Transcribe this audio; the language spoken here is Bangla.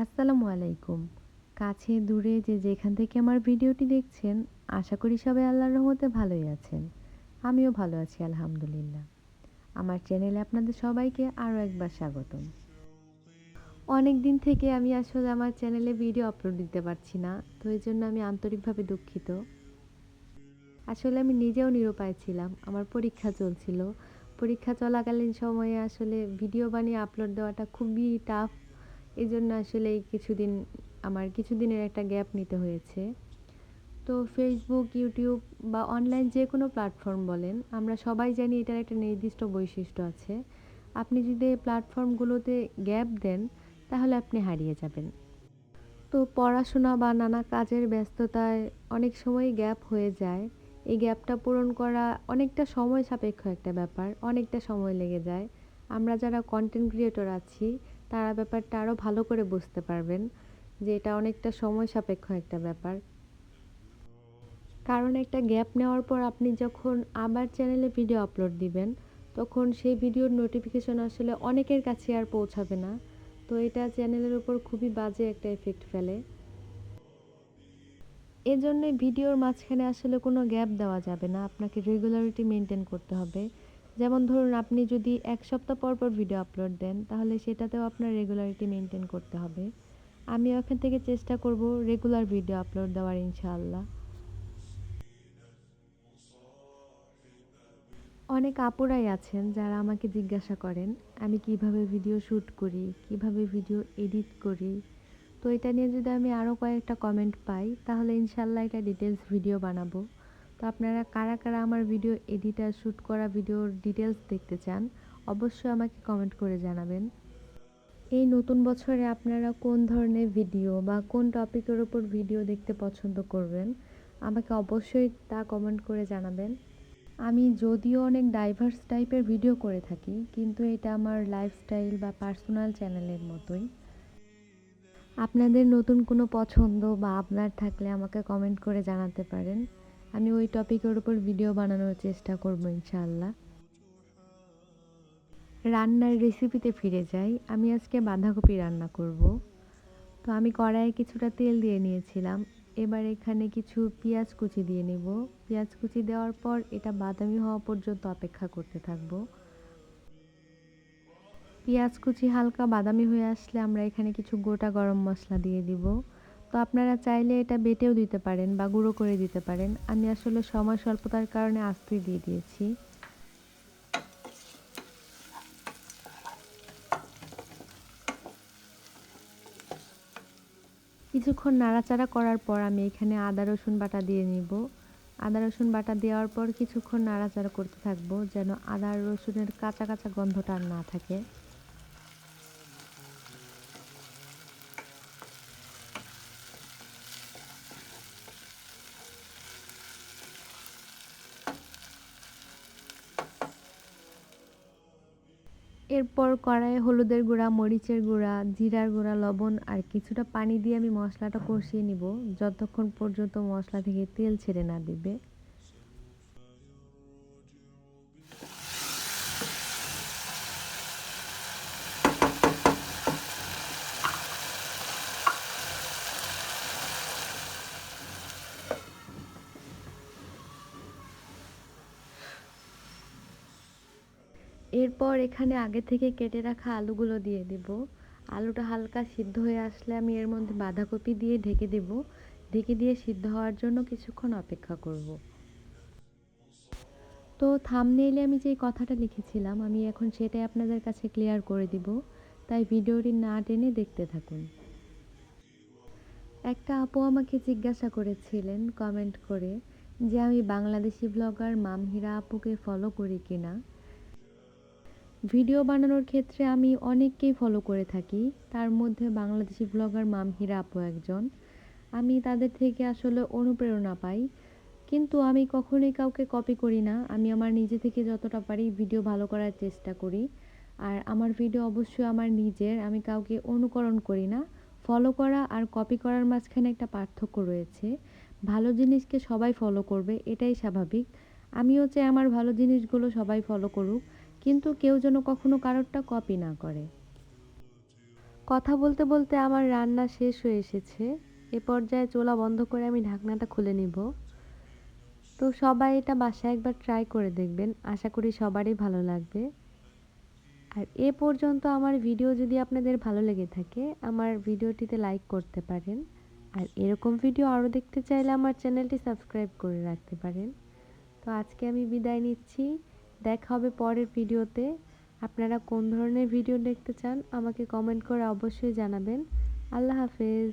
আসসালামু আলাইকুম। কাছে দূরে যে যেখান থেকে আমার ভিডিওটি দেখছেন, আশা করি সবাই আল্লাহর রহমতে ভালোই আছেন। আমিও ভালো আছি, আলহামদুলিল্লাহ। আমার চ্যানেলে আপনাদের সবাইকে আরও একবার স্বাগতম। অনেক দিন থেকে আমি আসলে আমার চ্যানেলে ভিডিও আপলোড দিতে পারছি না, তো এই জন্য আমি আন্তরিকভাবে দুঃখিত। আসলে আমি নিজেও নিরুপায় ছিলাম, আমার পরীক্ষা চলছিল। পরীক্ষা চলাকালীন সময়ে আসলে ভিডিও বানিয়ে আপলোড দেওয়াটা খুবই টাফ এই জন্য আসলে এই কিছুদিন আমার কিছুদিনের একটা গ্যাপ নিতে হয়েছে। তো ফেসবুক ইউটিউব বা অনলাইন যে কোনো প্ল্যাটফর্ম বলেন, আমরা সবাই জানি এটার একটা নির্দিষ্ট বৈশিষ্ট্য আছে। আপনি যদি এই প্ল্যাটফর্মগুলোতে গ্যাপ দেন, তাহলে আপনি হারিয়ে যাবেন। তো পড়াশোনা বা নানা কাজের ব্যস্ততায় অনেক সময় গ্যাপ হয়ে যায়। এই গ্যাপটা পূরণ করা অনেকটা সময় সাপেক্ষ একটা ব্যাপার, অনেকটা সময় লেগে যায়। আমরা যারা কন্টেন্ট ক্রিয়েটর আছি তারা ব্যাপারটা আরও ভালো করে বুঝতে পারবেন যে এটা অনেকটা সময় সাপেক্ষ একটা ব্যাপার। কারণ একটা গ্যাপ নেওয়ার পর আপনি যখন আবার চ্যানেলে ভিডিও আপলোড দিবেন, তখন সেই ভিডিওর নোটিফিকেশন আসলে অনেকের কাছে আর পৌঁছাবে না। তো এটা চ্যানেলের উপর খুবই বাজে একটা এফেক্ট ফেলে। এজন্য ভিডিওর মাঝখানে আসলে কোনো গ্যাপ দেওয়া যাবে না। আপনাকে রেগুলারিটি মেনটেন করতে হবে। যেমন ধরুন আপনি যদি এক সপ্তাহ পর পর ভিডিও আপলোড দেন, তাহলে সেটাতেও আপনার রেগুলারিটি মেনটেন করতে হবে। আমি ওখান থেকে চেষ্টা করব রেগুলার ভিডিও আপলোড দেওয়ার, ইনশাআল্লাহ। অনেক আপুরাই আছেন যারা আমাকে জিজ্ঞাসা করেন, আমি কীভাবে ভিডিও শ্যুট করি, কীভাবে ভিডিও এডিট করি? তো এটা নিয়ে যদি আমি আরও কয়েকটা কমেন্ট পাই, তাহলে ইনশাল্লাহ এটা ডিটেলস ভিডিও বানাবো। তো আপনারা কারা কারা আমার ভিডিও এডিটার, শ্যুট করা ভিডিওর ডিটেলস দেখতে চান, অবশ্যই আমাকে কমেন্ট করে জানাবেন। এই নতুন বছরে আপনারা কোন ধরনের ভিডিও বা কোন টপিকের ওপর ভিডিও দেখতে পছন্দ করবেন, আমাকে অবশ্যই তা কমেন্ট করে জানাবেন। আমি যদিও অনেক ডাইভার্স টাইপের ভিডিও করে থাকি, কিন্তু এটা আমার লাইফস্টাইল বা পার্সোনাল চ্যানেলের মতোই। আপনাদের নতুন কোনো পছন্দ বা আপনার থাকলে আমাকে কমেন্ট করে জানাতে পারেন। আমি ওই টপিকের উপর ভিডিও বানানোর চেষ্টা করব, ইনশাআল্লাহ। রান্নার রেসিপিতে ফিরে যাই। আমি আজকে বাঁধাকপি রান্না করব। তো আমি কড়াইয়ে কিছুটা তেল দিয়ে নিয়েছিলাম। এবার এখানে কিছু পেঁয়াজ কুচি দিয়ে নিব। পেঁয়াজ কুচি দেওয়ার পর এটা বাদামি হওয়া পর্যন্ত অপেক্ষা করতে থাকব। পেঁয়াজ কুচি হালকা বাদামি হয়ে আসলে আমরা এখানে কিছু গোটা গরম মশলা দিয়ে দিব। তো আপনারা চাইলে এটা বেটেও দিতে পারেন বা গুঁড়ো করে দিতে পারেন। আমি আসলে সময় স্বল্পতার কারণে আস্তে দিয়ে দিয়েছি। কিছুক্ষণ নাড়াচাড়া করার পর আমি এখানে আদা, রসুন বাটা দিয়ে নিব। আদা, রসুন বাটা দেওয়ার পর কিছুক্ষণ নাড়াচাড়া করতে থাকব যেন আদা রসুনের কাঁচা কাঁচা গন্ধটা না থাকে। এরপর কড়াইয়ে হলুদের গুঁড়া, মরিচের গুঁড়া, জিরার গুঁড়া, লবণ আর কিছুটা পানি দিয়ে আমি মশলাটা কষিয়ে নিব। যতক্ষণ পর্যন্ত মশলা থেকে তেল ছেড়ে না দিবে। এরপর এখানে আগে থেকে কেটে রাখা আলুগুলো দিয়ে দিব। আলুটা হালকা সিদ্ধ হয়ে আসলে আমি এর মধ্যে বাঁধাকপি দিয়ে ঢেকে দেব। ঢেকে দিয়ে সিদ্ধ হওয়ার জন্য কিছুক্ষণ অপেক্ষা করব। তো থামনেইলে আমি যে কথাটা লিখেছিলাম, আমি এখন সেটাই আপনাদের কাছে ক্লিয়ার করে দিব। তাই ভিডিওটি না টেনে দেখতে থাকুন। একটা আপু আমাকে জিজ্ঞাসা করেছিলেন কমেন্ট করে যে, আমি বাংলাদেশি ব্লগার মামহিরা আপুকে ফলো করি কিনা? ভিডিও বানানোর ক্ষেত্রে আমি অনেককেই ফলো করে থাকি। তার মধ্যে বাংলাদেশি ব্লগার মামহিরা আপু একজন। আমি তাদের থেকে আসলে অনুপ্রেরণা পাই। কিন্তু আমি কখনোই কাউকে কপি করি না। আমি আমার নিজে থেকে যতটা পারি ভিডিও ভালো করার চেষ্টা করি। আর আমার ভিডিও অবশ্যই আমার নিজের। আমি কাউকে অনুকরণ করি না। ফলো করা আর কপি করার মাঝখানে একটা পার্থক্য রয়েছে। ভালো জিনিসকে সবাই ফলো করবে, এটাই স্বাভাবিক। আমিও চাই আমার ভালো জিনিসগুলো সবাই ফলো করুক। কিন্তু কেউ যেন কখনো কারোরটা কপি না করে। কথা বলতে বলতে আমার রান্না শেষ হয়ে এসেছে। এ পর্যায়ে চোলা বন্ধ করে আমি ঢাকনাটা খুলে নিব। তো সবাই এটা বাসায় একবার ট্রাই করে দেখবেন। আশা করি সবারই ভালো লাগবে। আর এ পর্যন্ত আমার ভিডিও যদি আপনাদের ভালো লেগে থাকে, আমার ভিডিওটিতে লাইক করতে পারেন। আর এরকম ভিডিও আরও দেখতে চাইলে আমার চ্যানেলটি সাবস্ক্রাইব করে রাখতে পারেন। তো আজকে আমি বিদায় নিচ্ছি। দেখা হবে পরের ভিডিওতে। আপনারা কোন ধরনের ভিডিও দেখতে চান, আমাকে কমেন্ট করে অবশ্যই জানাবেন। আল্লাহ হাফেজ।